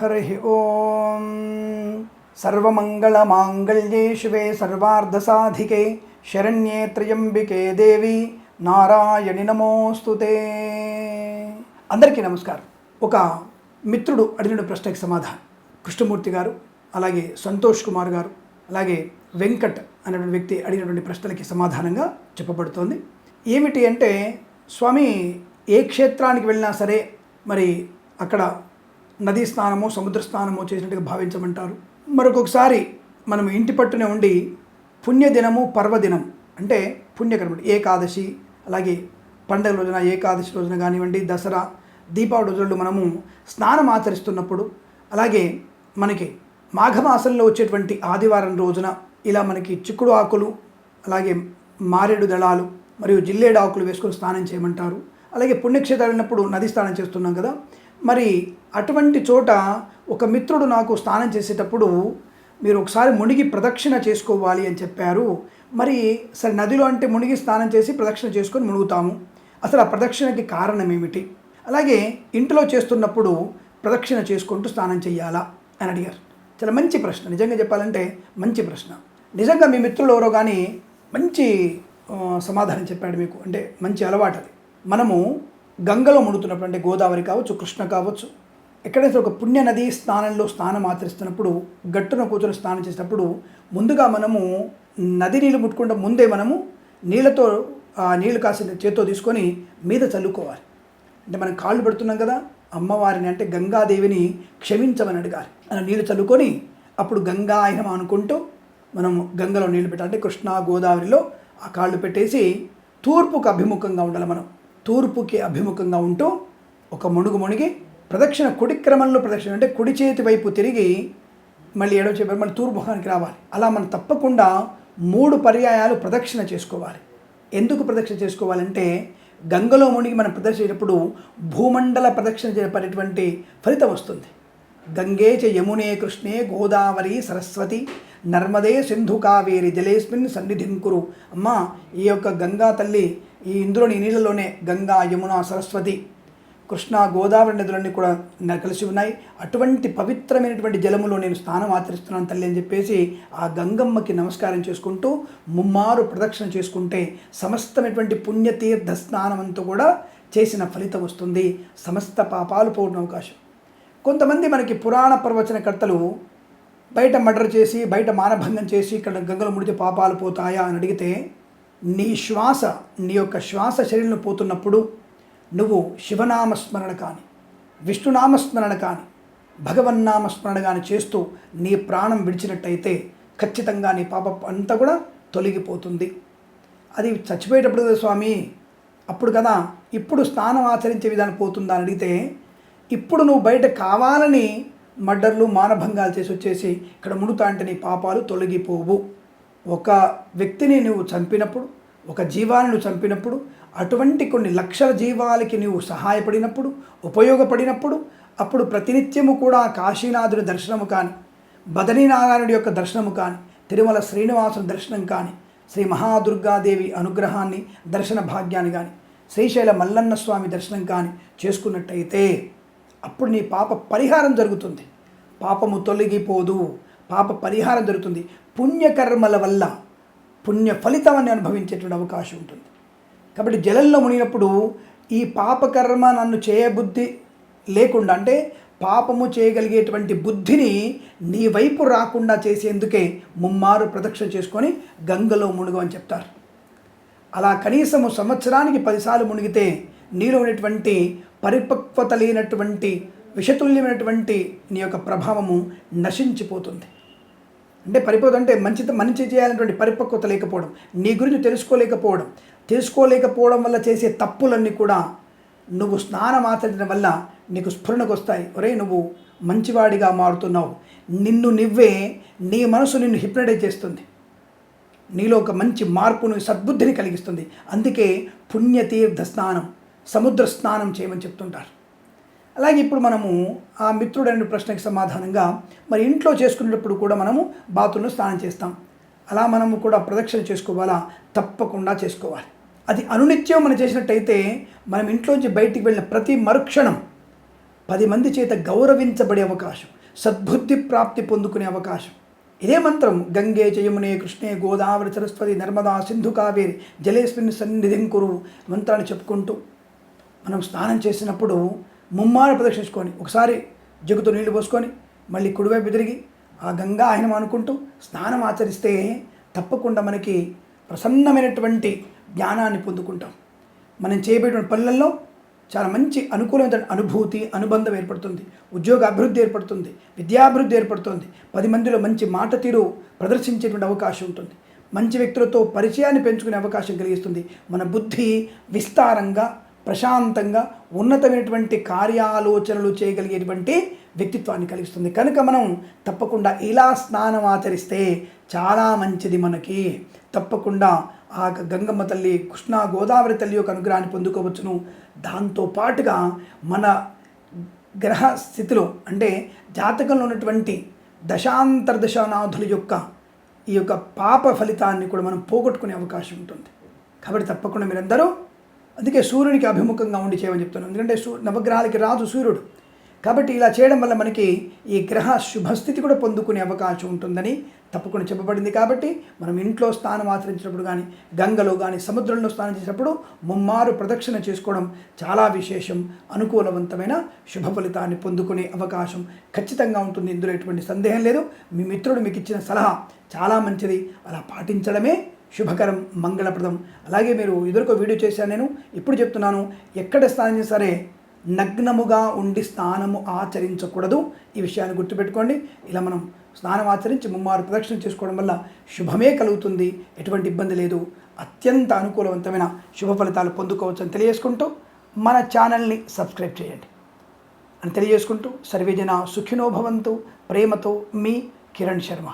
హరి ఓం సర్వమంగళమాంగళ్యే శివే సర్వార్ధసాధికే శరణ్యే త్రయంబికే దేవి నారాయణి నమోస్తుతే అందరికీ నమస్కారం. ఒక మిత్రుడు అడిగిన ప్రశ్నకి సమాధానం. కృష్ణమూర్తి గారు అలాగే సంతోష్ కుమార్ గారు అలాగే వెంకట్ అనేటువంటి వ్యక్తి అడిగినటువంటి ప్రశ్నలకి సమాధానంగా చెప్పబడుతోంది. ఏమిటి అంటే స్వామి ఏ క్షేత్రానికి వెళ్ళినా సరే మరి అక్కడ నదీ స్నానము సముద్ర స్నానము చేసినట్టుగా భావించమంటారు. మరొకసారి మనం ఇంటి పట్టునే ఉండి పుణ్యదినము పర్వదినం అంటే పుణ్యకరము ఏకాదశి అలాగే పండగ రోజున ఏకాదశి రోజున కానివ్వండి దసరా దీపావళి రోజులు మనము స్నానం ఆచరిస్తున్నప్పుడు అలాగే మనకి మాఘమాసంలో వచ్చేటువంటి ఆదివారం రోజున ఇలా మనకి చిక్కుడు ఆకులు అలాగే మారేడు దళాలు మరియు జిల్లేడు ఆకులు వేసుకొని స్నానం చేయమంటారు. అలాగే పుణ్యక్షేత్రాలు వెళ్ళినప్పుడు నది స్నానం చేస్తున్నాం కదా మరి అటువంటి చోట ఒక మిత్రుడు నాకు స్నానం చేసేటప్పుడు మీరు ఒకసారి మునిగి ప్రదక్షిణ చేసుకోవాలి అని చెప్పారు. మరి సరే నదిలో అంటే మునిగి స్నానం చేసి ప్రదక్షిణ చేసుకొని మునుగుతాము. అసలు ఆ ప్రదక్షిణకి కారణం ఏమిటి అలాగే ఇంట్లో చేస్తున్నప్పుడు ప్రదక్షిణ చేసుకుంటూ స్నానం చేయాలా అని అడిగారు. చాలా మంచి ప్రశ్న. నిజంగా చెప్పాలంటే మంచి ప్రశ్న. నిజంగా మీ మిత్రులు ఎవరో కానీ మంచి సమాధానం చెప్పాడు మీకు. అంటే మంచి అలవాటు అది మనము గంగలో ముడుతున్నప్పుడు అంటే గోదావరి కావచ్చు కృష్ణ కావచ్చు ఎక్కడైతే ఒక పుణ్య నది స్నానంలో స్నానం ఆచరిస్తున్నప్పుడు గట్టున కూర్చొని స్నానం చేసినప్పుడు ముందుగా మనము నది నీళ్ళు ముట్టుకుంటే ముందే మనము నీళ్ళతో ఆ నీళ్ళు కాసిన చేత్తో తీసుకొని మీద చల్లుకోవాలి. అంటే మనం కాళ్ళు పెడుతున్నాం కదా అమ్మవారిని అంటే గంగాదేవిని క్షమించమని అడగాలి. అలా నీళ్ళు చల్లుకొని అప్పుడు గంగా గంగాయనం అనుకుంటూ మనం గంగలో నీళ్ళు పెట్టాలి. అంటే కృష్ణా గోదావరిలో ఆ కాళ్ళు పెట్టేసి తూర్పుకు అభిముఖంగా ఉండాలి మనం. తూర్పుకి అభిముఖంగా ఉంటూ ఒక మునుగు మునిగి ప్రదక్షిణ కుడి క్రమంలో ప్రదక్షిణ అంటే కుడి చేతి వైపు తిరిగి మళ్ళీ ఏడవ చేప మళ్ళీ తూర్పు ముఖానికి రావాలి. అలా మనం తప్పకుండా మూడు పర్యాయాలు ప్రదక్షిణ చేసుకోవాలి. ఎందుకు ప్రదక్షిణ చేసుకోవాలంటే గంగలో మునిగి మనం ప్రదర్శించేటప్పుడు భూమండల ప్రదక్షిణ చేపడేటువంటి ఫలితం వస్తుంది. గంగే చ యమునే కృష్ణే గోదావరి సరస్వతి నర్మదే సింధు కావేరి జలేస్మిన్ సన్నిధిం కురు. అమ్మా ఈ యొక్క గంగా తల్లి ఈ ఇందులోని నీళ్ళలోనే గంగా యమున సరస్వతి కృష్ణ గోదావరి నదులన్నీ కూడా కలిసి ఉన్నాయి. అటువంటి పవిత్రమైనటువంటి జలములో నేను స్నానం ఆచరిస్తున్నాను తల్లి అని చెప్పేసి ఆ గంగమ్మకి నమస్కారం చేసుకుంటూ ముమ్మారు ప్రదక్షిణ చేసుకుంటే సమస్తమైనటువంటి పుణ్యతీర్థ స్నానం అంతా కూడా చేసిన ఫలితం వస్తుంది. సమస్త పాపాలు పోవడం అవకాశం కొంతమంది మనకి పురాణ ప్రవచనకర్తలు బయట మర్డర్ చేసి బయట మానభంగం చేసి ఇక్కడ గంగలు ముడితే పాపాలు పోతాయా అని అడిగితే నీ శ్వాస నీ యొక్క శ్వాస శరీరంలో పోతున్నప్పుడు నువ్వు శివనామస్మరణ కానీ విష్ణునామస్మరణ కానీ భగవన్నామస్మరణ కానీ చేస్తూ నీ ప్రాణం విడిచినట్టయితే ఖచ్చితంగా నీ పాప అంతా కూడా తొలగిపోతుంది. అది చచ్చిపోయేటప్పుడు కదా స్వామి అప్పుడు కదా ఇప్పుడు స్నానం ఆచరించే విధానం పోతుందా అని అడిగితే ఇప్పుడు నువ్వు బయట కావాలని మర్డర్లు మానభంగాలు చేసి వచ్చేసి ఇక్కడ ముడుతా నీ పాపాలు తొలగిపోవు. ఒక వ్యక్తిని నువ్వు చంపినప్పుడు ఒక జీవాన్ని నువ్వు చంపినప్పుడు అటువంటి కొన్ని లక్షల జీవాలకి నువ్వు సహాయపడినప్పుడు ఉపయోగపడినప్పుడు అప్పుడు ప్రతినిత్యము కూడా కాశీనాథుడి దర్శనము కానీ బదరీనారాయణుడి యొక్క దర్శనము కానీ తిరుమల శ్రీనివాసుని దర్శనం కానీ శ్రీ మహాదుర్గాదేవి అనుగ్రహాన్ని దర్శన భాగ్యాన్ని కానీ శ్రీశైల మల్లన్న స్వామి దర్శనం కానీ చేసుకున్నట్టయితే అప్పుడు నీ పాప పరిహారం జరుగుతుంది. పాపము తొలగిపోదు. పాప పరిహారం జరుగుతుంది. పుణ్యకర్మల వల్ల పుణ్య ఫలితాన్ని అనుభవించేటువంటి అవకాశం ఉంటుంది. కాబట్టి జలంలో మునిగినప్పుడు ఈ పాపకర్మ నన్ను చేయబుద్ధి లేకుండా అంటే పాపము చేయగలిగేటువంటి బుద్ధిని నీ వైపు రాకుండా చేసేందుకే ముమ్మారు ప్రదక్షిణ చేసుకొని గంగలో మునుగు అని చెప్తారు. అలా కనీసము సంవత్సరానికి పదిసార్లు మునిగితే నీలో ఉన్నటువంటి పరిపక్వత లేనటువంటి విషతుల్యమైనటువంటి నీ యొక్క ప్రభావము నశించిపోతుంది. అంటే పరిపక్వత అంటే మంచి మంచి చేయాలనేటువంటి పరిపక్వత లేకపోవడం నీ గురించి తెలుసుకోలేకపోవడం తెలుసుకోలేకపోవడం వల్ల చేసే తప్పులన్నీ కూడా నువ్వు స్నానం ఆచరించడం వల్ల నీకు స్ఫురణకు వస్తాయి ఒరే నువ్వు మంచివాడిగా మారుతున్నావు. నిన్ను నువ్వే నీ మనసు నిన్ను హిప్నటైజ్ చేస్తుంది. నీలో ఒక మంచి మార్పును సద్బుద్ధిని కలిగిస్తుంది. అందుకే పుణ్యతీర్థ స్నానం. సముద్ర స్నానం చేయమని చెప్తుంటారు. అలాగే ఇప్పుడు మనము ఆ మిత్రుడైన ప్రశ్నకి సమాధానంగా మరి ఇంట్లో చేసుకునేటప్పుడు కూడా మనము బాత్రూంలో స్నానం చేస్తాం. అలా మనము కూడా ప్రదక్షిణ చేసుకోవాలా? తప్పకుండా చేసుకోవాలి. అది అనునిత్యం మనం చేసినట్టయితే మనం ఇంట్లోంచి బయటికి వెళ్ళిన ప్రతి మరుక్షణం పది మంది చేత గౌరవించబడే అవకాశం సద్బుద్ధి ప్రాప్తి పొందుకునే అవకాశం. ఇదే మంత్రం గంగే జయమునే కృష్ణే గోదావరి సరస్వతి నర్మదా సింధు కావేరి జలేస్మిన్ సన్నిధిం కురు మంత్రాన్ని చెప్పుకుంటూ మనం స్నానం చేసినప్పుడు ముమ్మారు ప్రదర్శించుకొని ఒకసారి జగుతో నీళ్ళు పోసుకొని మళ్ళీ కుడివైపు తిరిగి ఆ గంగా ఆయనం అనుకుంటూ స్నానం ఆచరిస్తే తప్పకుండా మనకి ప్రసన్నమైనటువంటి జ్ఞానాన్ని పొందుకుంటాం. మనం చేయబడిన పనులలో చాలా మంచి అనుకూలమైన అనుభూతి అనుబంధం ఏర్పడుతుంది. ఉద్యోగ అభివృద్ధి ఏర్పడుతుంది. విద్యాభివృద్ధి ఏర్పడుతుంది. పది మందిలో మంచి మాట తీరు ప్రదర్శించేటువంటి అవకాశం ఉంటుంది. మంచి వ్యక్తులతో పరిచయాన్ని పెంచుకునే అవకాశం కలిగిస్తుంది. మన బుద్ధి విస్తారంగా ప్రశాంతంగా ఉన్నతమైనటువంటి కార్యాలోచనలు చేయగలిగేటువంటి వ్యక్తిత్వాన్ని కలిగిస్తుంది. కనుక మనం తప్పకుండా ఇలా స్నానం ఆచరిస్తే చాలా మంచిది మనకి. తప్పకుండా ఆ గంగమ్మ తల్లి కృష్ణా గోదావరి తల్లి యొక్క అనుగ్రహాన్ని పొందుకోవచ్చును. దాంతో పాటుగా మన గ్రహ స్థితిలో అంటే జాతకంలో ఉన్నటువంటి దశాంతర్దశానాథుల యొక్క ఈ యొక్క పాప ఫలితాన్ని కూడా మనం పోగొట్టుకునే అవకాశం ఉంటుంది. కాబట్టి తప్పకుండా మీరందరూ అందుకే సూర్యునికి అభిముఖంగా ఉండి చేయమని చెప్తున్నాను. ఎందుకంటే సూ నవగ్రహాలకి రాజు సూర్యుడు. కాబట్టి ఇలా చేయడం వల్ల మనకి ఈ గ్రహ శుభస్థితి కూడా పొందుకునే అవకాశం ఉంటుందని తప్పకుండా చెప్పబడింది. కాబట్టి మనం ఇంట్లో స్నానం ఆచరించినప్పుడు కానీ గంగలో కానీ సముద్రంలో స్నానం చేసినప్పుడు ముమ్మారు ప్రదక్షిణ చేసుకోవడం చాలా విశేషం. అనుకూలవంతమైన శుభ ఫలితాన్ని పొందుకునే అవకాశం ఖచ్చితంగా ఉంటుంది. ఇందులో ఎటువంటి సందేహం లేదు. మీ మిత్రుడు మీకు ఇచ్చిన సలహా చాలా మంచిది. అలా పాటించడమే శుభకరం మంగళప్రదం. అలాగే మీరు ఎదురుకో వీడియో చేశాను నేను ఇప్పుడు చెప్తున్నాను ఎక్కడ స్నానం సరే నగ్నముగా ఉండి స్నానము ఆచరించకూడదు. ఈ విషయాన్ని గుర్తుపెట్టుకోండి. ఇలా మనం స్నానం ఆచరించి ముమ్మారు ప్రదక్షిణ చేసుకోవడం వల్ల శుభమే కలుగుతుంది. ఎటువంటి ఇబ్బంది లేదు. అత్యంత అనుకూలవంతమైన శుభ ఫలితాలు పొందుకోవచ్చు అని తెలియజేసుకుంటూ మన ఛానల్ని సబ్స్క్రైబ్ చేయండి. అని తెలియజేసుకుంటూ సర్వేజన సుఖినోభవంతు ప్రేమతో మీ కిరణ్ శర్మ.